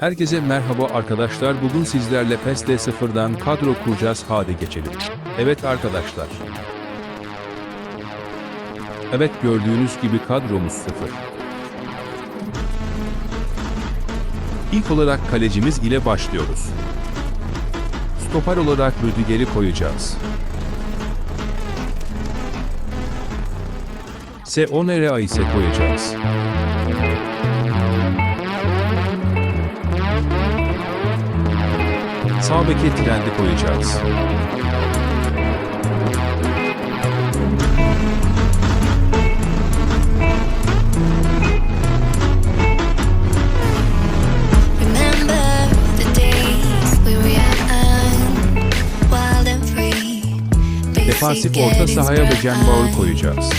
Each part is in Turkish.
Herkese merhaba arkadaşlar. Bugün sizlerle PES'te sıfırdan kadro kuracağız. Hadi geçelim. Evet arkadaşlar. Evet gördüğünüz gibi kadromuz sıfır. İlk olarak kalecimiz ile başlıyoruz. Stoper olarak Rüdiger'i koyacağız. Seonerea ise koyacağız. Sağ beke trendi koyacağız. Defansif orta sahaya Becen Bauer koyacağız.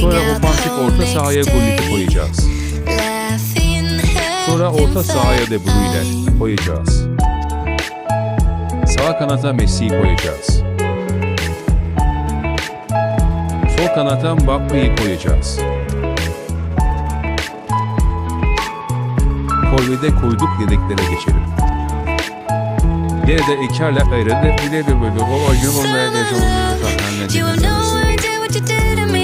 Sonra ofansif orta sahaya Gullit'i koyacağız. Sonra orta sahaya De. Bruyne koyacağız. Sağ kanata Messi'yi koyacağız. Sol kanata Mbappe'yi koyacağız. Forvet'e koyduk yedeklere geçelim. Geride ikarla ayrıldı. Bile de böyle o You have no idea what you did to me.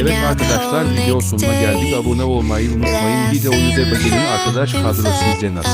Evet arkadaşlar video sonuna geldik. Abone olmayı unutmayın. Videoyu da beğenin arkadaş kadro sizce nasıl?